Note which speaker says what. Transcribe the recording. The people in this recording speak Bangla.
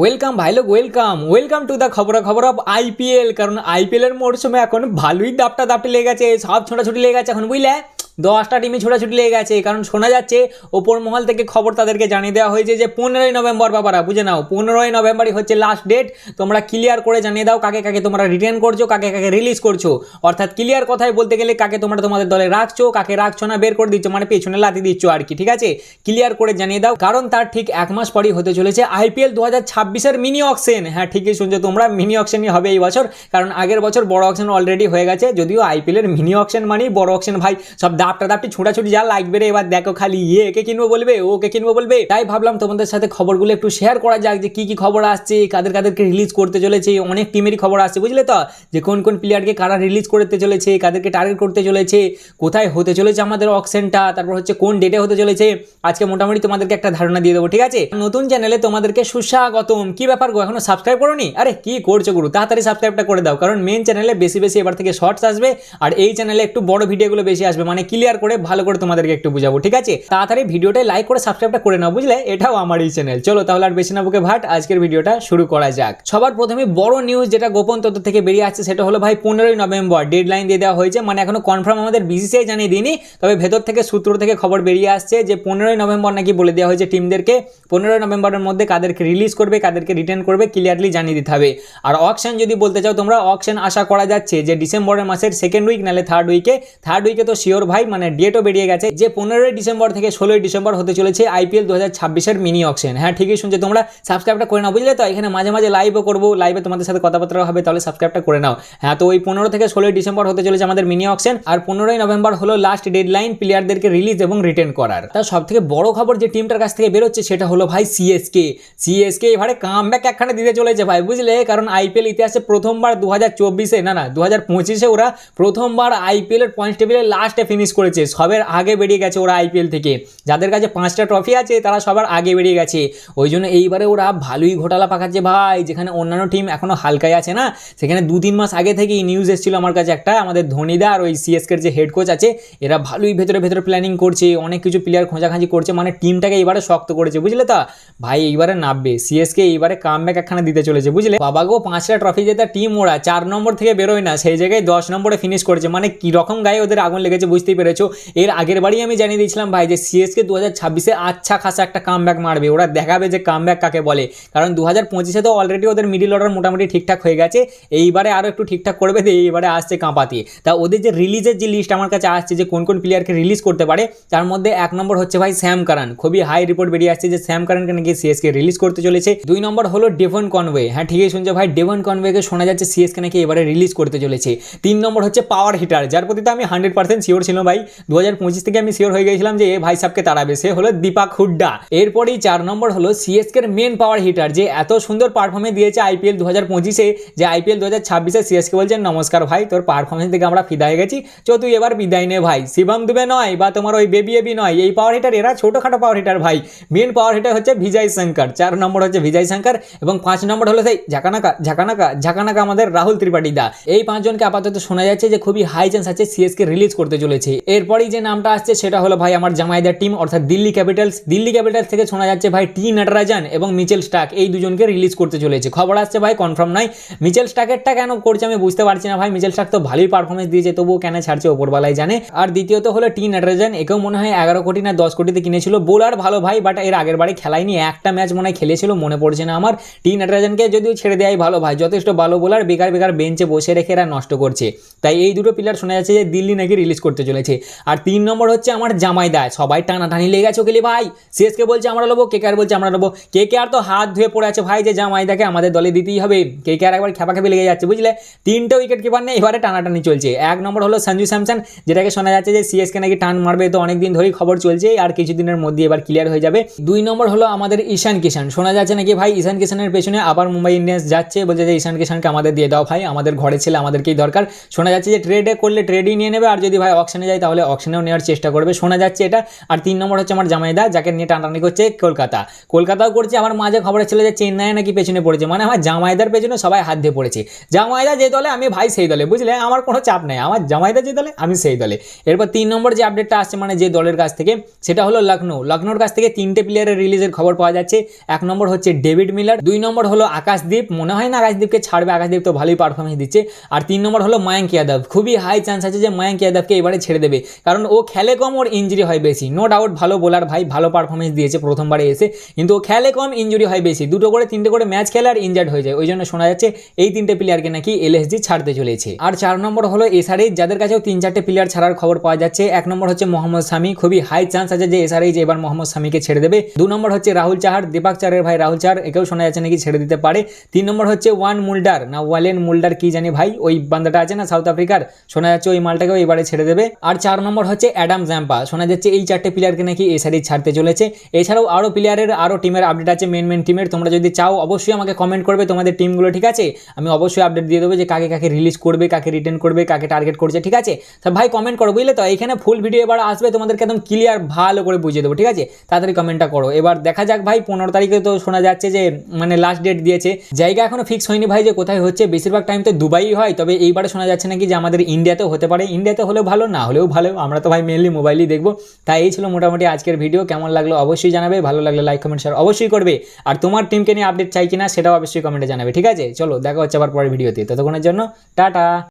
Speaker 1: ওয়েলকাম ভাই লোক ওয়েলকাম ওয়েলকাম টু দ্য খবর খবর অফ আইপিএল কারণ আইপিএল এর মরশুমে এখন ভালোই দাপটা দাপটি লেগেছে গেছে, সব ছোটাছুটি লেগেছে গেছে। এখন বুঝলে? দশটা টিমে ছোটাছুটি লেগে গেছে, কারণ শোনা যাচ্ছে ওপর মহল থেকে খবর তাদেরকে জানিয়ে দেওয়া হয়েছে যে পনেরোই নভেম্বর বাবারা, বুঝে নাও, পনেরোই নভেম্বরই হচ্ছে লাস্ট ডেট তোমরা ক্লিয়ার করে জানিয়ে দাও কাকে কাকে তোমরা রিটার্ন করছ, কাকে কাকে রিলিজ করছ। অর্থাৎ ক্লিয়ার কথায় বলতে গেলে কাকে তোমরা তোমাদের দলে রাখছো, কাকে রাখছো না, বের করে দিচ্ছ মানে পেছনে লাতি দিচ্ছ আর কি, ঠিক আছে? ক্লিয়ার করে জানিয়ে দাও, কারণ তার ঠিক এক মাস পরই হতে চলেছে আইপিএল দু হাজার ছাব্বিশের মিনি অকশন হ্যাঁ ঠিকই শুনছো তোমরা মিনি অকশনই হবে এই বছর, কারণ আগের বছর বড় অকশন অলরেডি হয়ে গেছে, যদিও আইপিএলের মিনি অকশন মানেই বড় অকশন ভাই, সব দাপটা দাপটি ছোটাছুটি যা লাগবে রে, এবার দেখো খালি ইয়ে একে কিনবো বলবে ওকে কিনবো বলবে। তাই ভাবলাম তোমাদের সাথে খবরগুলো একটু শেয়ার করা যাক যে কি কি খবর আসছে, কাদের কাদেরকে রিলিজ করতে চলেছে, অনেক টিমেরই খবর আসছে, বুঝলে তো? যে কোন কোন প্লেয়ারকে কারা রিলিজ করতে চলেছে, কাদেরকে টার্গেট করতে চলেছে, কোথায় হতে চলেছে আমাদের অকশনটা তারপর হচ্ছে কোন ডেটে হতে চলেছে, আজকে মোটামুটি তোমাদেরকে একটা ধারণা দিয়ে দেবো, ঠিক আছে? নতুন চ্যানেলে তোমাদেরকে সুস্বাগতম। কি ব্যাপার গো, এখনও সাবস্ক্রাইব করোনি? আরে কি করছ গুরু? তাড়াতাড়ি সাবস্ক্রাইবটা করে দাও, কারণ মেন চ্যানেলে বেশি বেশি এবার থেকে শর্টস আসবে, আর এই চ্যানেলে একটু বড় ভিডিওগুলো বেশি আসবে মানে ক্লিয়ার করে ভালো করে তোমাদেরকে একটু বুঝাবো, ঠিক আছে? তাড়াতাড়ি ভিডিওটা লাইক করে সাবস্ক্রাইবটা করে নাও, বুঝলে? এটাও আমার এই চ্যানেল চলো তাহলে আর বেশি না বুকে ভাট, আজকের ভিডিওটা শুরু করা যাক। সবার প্রথমে বড় নিউজ যেটা গোপন তথ্য থেকে বেরিয়ে আসছে, সেটা হলো ভাই পনেরোই নভেম্বর ডেড লাইন দিয়ে দেওয়া হয়েছে মানে এখনও কনফার্ম আমাদের বিসিসিআই জানিয়ে দিইনি, তবে ভেতর থেকে সূত্র থেকে খবর বেরিয়ে আসছে যে পনেরোই নভেম্বর নাকি বলে দেওয়া হয়েছে টিমদেরকে পনেরোই নভেম্বরের মধ্যে কাদেরকে রিলিজ করবে, কাদেরকে রিটার্ন করবে ক্লিয়ারলি জানিয়ে দিতে হবে। আর অকশন যদি বলতে চাও তোমরা অকশন আশা করা যাচ্ছে যে ডিসেম্বরের মাসের সেকেন্ড উইক নালে থার্ড উইকে থার্ড উইকে তো শিওর ভাই মানে ডেটও বেরিয়ে গেছে, যে পনেরোই ডিসেম্বর থেকে ষোলোই ডিসেম্বর হতে চলেছে আইপিএল দু হাজার ছাব্বিশের মিনি অকশন হ্যাঁ ঠিকই শুনছো, তোমরা সাবস্ক্রাইবটা করে নাও, বুঝলে তো? এখানে মাঝে মাঝে লাইভও করব লাইভে তোমাদের সাথে কথাবার্তা হবে, তাহলে সাবস্ক্রাইবটা করে নাও। হ্যাঁ তো ওই পনেরো থেকে ষোলোই ডিসেম্বর হতে চলেছে আমাদের মিনি অকশন আর পনেরোই নভেম্বর হলো লাস্ট ডেড লাইন প্লেয়ারদেরকে রিলিজ এবং রিটার্ন করার। তার সব থেকে বড় খবর যে টিমটার কাছ থেকে বেরোচ্ছে, সেটা হলো ভাই সিএসকে সিএসকে এবারে কাম ব্যাক একখানে দিতে চলেছে ভাই, বুঝলে? কারণ আইপিএল ইতিহাসে প্রথমবার দু হাজার চব্বিশে, না না, দু হাজার পঁচিশে ওরা প্রথমবার আইপিএল এর পয়েন্ট টেবিলের লাস্টে ফিনিশ করেছে, সবের আগে বেরিয়ে গেছে ওরা আইপিএল থেকে। যাদের কাছে পাঁচটা ট্রফি আছে, তারা সবার আগে বেরিয়ে গেছে। ওই জন্য এইবারে ওরা ভালোই ঘোটালা পাকাচ্ছে ভাই। যেখানে অন্যান্য টিম এখনও হালকাই আছে না, সেখানে দু তিন মাস আগে থেকেই নিউজ এসেছিল আমার কাছে একটা, আমাদের ধোনিদা আর ওই সিএসকের যে হেড কোচ আছে, এরা ভালোই ভেতরে ভেতরে প্ল্যানিং করছে, অনেক কিছু প্লেয়ার খোঁজাখাঁজি করছে মানে টিমটাকে এবারে শক্ত করেছে, বুঝলে তো? ভাই, এইবারে নামবে। সিএসকে এইবারে কাম ব্যাক একখানে দিতে চলেছে, বুঝলে? বাবা গো পাঁচটা ট্রফি জেতা টিম ওরা, চার নম্বর থেকে বেরোয় না, সেই জায়গায় দশ নম্বরে ফিনিশ করেছে। মানে কি রকম গায়ে ওদের আগুন লেগেছে বুঝতেই পেরেছ। এর আগের বারই আমি জানিয়ে দিয়েছিলাম ভাই যে সিএসকে দু হাজার ছাব্বিশে আচ্ছা খাসা একটা কাম মারবে। ওরা দেখাবে যে কাম কাকে বলে। কারণ দু হাজার পঁচিশে তো অলরেডি ওদের মিডিল অর্ডার মোটামুটি ঠিকঠাক হয়ে গেছে। এইবারে আরও একটু ঠিকঠাক করবে তো এইবারে আসছে কাঁপাতে। তা ওদের যে রিলিজের যে লিস্ট আমার কাছে আসছে যে কোন কোন প্লেয়ারকে রিলিজ করতে পারে, তার মধ্যে এক নম্বর হচ্ছে ভাই স্যাম কারান খুবই হাই রিপোর্ট বেরিয়ে আসছে যে স্যাম কারানকে নাকি সিএসকে রিলিজ করতে চলেছে। দুই নম্বর হলো ডেভন কনওয়ে হ্যাঁ ঠিকই শুনছে ভাই ডেভন কনওয়েকে শোনা যাচ্ছে সিএসকে নাকি এবারে রিলিজ করতে চলেছে। তিন নম্বর হচ্ছে পাওয়ার হিটার যার প্রতি তো আমি হান্ড্রেড পার্সেন্ট শিওর ছিলাম ভাই দু হাজার পঁচিশ থেকে আমি শিওর হয়ে গেছিলাম যে এ ভাই সাহেবকে তাড়াবে। সে হলো দীপাক হুড্ডা। এরপরেই চার নম্বর হলো সিএসকের মেন পাওয়ার হিটার যে এত সুন্দর পারফরমেন্স দিয়েছে আইপিএল দু হাজার পঁচিশে, যে আইপিএল দু হাজার ছাব্বিশে সিএসকে বলছেন নমস্কার ভাই, তোর পারফরমেন্স থেকে আমরা ফিদা হয়ে গেছি। চো, তুই এবার বিদায় নে ভাই। শিবম দুবে নয়, বা তোমার ওই বেবি এবি নয়, এই পাওয়ার হিটার এরা ছোটোখাটো পাওয়ার হিটার ভাই। মেন পাওয়ার হিটার হচ্ছে ভিজয় শঙ্কর। চার নম্বর হচ্ছে ভিজয় শঙ্কর, এবং পাঁচ নম্বর হলো সেই ঝাঁকানাকা ঝাঁকানাকা ঝাঁকানাকা আমাদের রাহুল ত্রিপাঠী দা। এই পাঁচজনকে আপাতত শোনা যাচ্ছে যে খুবই হাই চান্স আছে সিএসকে রিলিজ করতে চলেছে। এরপরেই যে নামটা আসছে সেটা হলো ভাই আমার জামাইদার টিম অর্থাৎ দিল্লি ক্যাপিটালস দিল্লি ক্যাপিটালস থেকে শোনা যাচ্ছে ভাই টি নটরাজান এবং মিচেল স্টাক এই দুজনকে রিলিজ করতে চলেছে। খবর আসছে ভাই কনফার্ম নয়। মিচেল স্টাকেরটা কেন করছে আমি বুঝতে পারছি না ভাই। মিচেল স্টাক তো ভালোই পারফরমেন্স দিয়েছে, তবুও কেন ছাড়ছে ওপরবেলায় জানে। আর দ্বিতীয়ত হলো টি নটরাজান, একেও মনে হয় এগারো কোটি না দশ কোটিতে কিনেছিল। বোলার ভালো ভাই বাট এর আগের বারে খেলায়নি। একটা ম্যাচ মনে হয় খেলেছিল, মনে পড়ছে না আমার। টি নটরাজানকে যদিও ছেড়ে দেয় ভালো ভাই, যথেষ্ট ভালো বোলার বেকার বেকার বেঞ্চে বসে রেখে এরা নষ্ট করছে। তাই এই দুটো প্লেয়ার শোনা যাচ্ছে যে দিল্লি নাকি রিলিজ করতে চলেছে। আর তিন নম্বর হচ্ছে আমার জামাই দায়। সবাই টানাটানি লেগে গেছে ওকে ভাই। সিএসকে বলছে, আমরা নেব কে বলছে, আমরা নেব কে আর তো হাত ধুয়ে পড়ে আছে ভাই যে জামাইদাকে আমাদের দলে দিতেই হবে। কে কে আর একবার খেপা খেপে লেগে যাচ্ছে, বুঝলে? তিনটে উইকেট কিপার নেই এবারে টানাটানি চলছে। এক নম্বর হলো সঞ্জু স্যামসন, যেটাকে শোনা যাচ্ছে যে সিএসকে নাকি টান মারবে, তো অনেকদিন ধরেই খবর চলছে আর কিছুদিনের মধ্যে এবার ক্লিয়ার হয়ে যাবে। দুই নম্বর হলো আমাদের ঈশান কিষান শোনা যাচ্ছে নাকি ভাই, ঈশান কিষানের পেছনে আবার মুম্বাই ইন্ডিয়ান্স যাচ্ছে। বলছে যে, ঈশান কিষানকে আমাদের দিয়ে দাও ভাই, আমাদের ঘরে ছেলে আমাদেরকেই দরকার। শোনা যাচ্ছে যে ট্রেডে করলে ট্রেডই নিয়ে নেবে। আর যদি ভাই অকশনে যায়, তাহলে অকশনেও নেওয়ার চেষ্টা করবে। শোনা যাচ্ছে এটা। আর তিন নম্বর হচ্ছে আমার জামাইদা, যাকে নিয়ে টানাটানি করছে কলকাতা। কলকাতাও করছে, আমার মাঝে খবরে ছিল যে চেন্নাই নাকি পেছনে পড়েছে মানে আমার জামাইদার পেছনে সবাই হাত দিয়ে পড়েছে। জামাইদা যে দলে, আমি ভাই সেই দলে, বুঝলে? আমার কোনো চাপ নেই। আমার জামাইদা যে দলে, আমি সেই দলে। এরপর তিন নম্বর যে আপডেটটা আসছে মানে যে দলের কাছ থেকে, সেটা হলো লখনৌ লখনৌর কাছ থেকে তিনটে প্লেয়ারের রিলিজের খবর পাওয়া যাচ্ছে। এক নম্বর হচ্ছে ডেভিড মিলার, দুই নম্বর হলো আকাশদীপ। মনে হয় না আকাশদীপকে ছাড়বে, আকাশদীপ তো ভালোই পারফরমেন্স দিচ্ছে। আর তিন নম্বর হলো মায়াঙ্ক যাদব খুবই হাই চান্স আছে যে মায়াঙ্ক যাদবকে এবারে ছেড়ে কারণ ও খেলে কম ওর ইঞ্জুরি হয় বেশি। নো ডাউট ভালো বোলার ভাই, ভালো পারফরমেন্স দিয়েছে প্রথমবারে এসে। কিন্তু ও খেলে কম ইঞ্জুরি হয় বেশি। দুটো করে, তিনটে করে ম্যাচ খেলে আর ইনজার্ড হয়ে যায়। ওই জন্য শোনা যাচ্ছে এই তিনটে প্লেয়ারকে নাকি এলএসজি ছাড়তে চলেছে। আর চার নম্বর হলো এসআরএইচ যাদের কাছেও তিন চারটে প্লেয়ার ছাড়ার খবর পাওয়া যাচ্ছে। এক নম্বর হচ্ছে মোহাম্মদ সামি খুবই হাই চান্স আছে যে এসআরএইচ এবার মোহাম্মদ সামিকে ছেড়ে দেবে। দু নম্বর হচ্ছে রাহুল চাহার, দীপাক চারের ভাই রাহুল চাহার, একেও শোনা যাচ্ছে নাকি ছেড়ে দিতে পারে। তিন নম্বর হচ্ছে ওয়ান মুল্ডার। না, ওয়ালেন মুল্ডার কি জানি ভাই? ওই বান্দাটা আছে না সাউথ আফ্রিকার শোনা যাচ্ছে ওই মালটাকেও এবারে ছেড়ে দেবে। আর চার নম্বর হচ্ছে অ্যাডাম জ্যাম্পা। শোনা যাচ্ছে এই চারটে প্লেয়ারকে নাকি এসআরএইচ ছাড়তে চলেছে। এছাড়াও আরও প্লেয়ারের আরও টিমের আপডেট আছে মেন মেন টিমের তোমরা যদি চাও, অবশ্যই আমাকে কমেন্ট করবে, তোমাদের টিমগুলো ঠিক আছে? আমি অবশ্যই আপডেট দিয়ে দেবো যে কাকে কাকে রিলিজ করবে, কাকে রিটার্ন করবে, কাকে টার্গেট করছে, ঠিক আছে? তা ভাই কমেন্ট করো, বুঝলে তো? এখানে ফুল ভিডিও এবার আসবে, তোমাদেরকে একদম ক্লিয়ার ভালো করে বুঝিয়ে দেবো, ঠিক আছে? তাড়াতাড়ি কমেন্টটা করো। এবার দেখা যাক ভাই, পনেরো তারিখে তো শোনা যাচ্ছে যে মানে লাস্ট ডেট দিয়েছে। জায়গা এখনও ফিক্স হয়নি ভাই যে কোথায় হচ্ছে। বেশিরভাগ টাইম তো দুবাই হয়, তবে এইবারে শোনা যাচ্ছে নাকি যে আমাদের ইন্ডিয়াতেও হতে পারে। ইন্ডিয়াতে হলেও ভালো, না হলেও ভালো। আমরা তো ভাই মেনলি মোবাইলই দেখব। তাই এই ছিল মোটামুটি আজকের ভিডিও কেমন লাগল অবশ্যই জানাবে। ভালো লাগলে লাইক কমেন্ট শেয়ার অবশ্যই করবে। আর তোমার টিমকে নিয়ে আপডেট চাই কিনা, সেটাও অবশ্যই কমেন্টে জানাবে। ঠিক আছে? চলো, দেখা হচ্ছে আবার পরের ভিডিওতে ততক্ষণের জন্য, টাটা!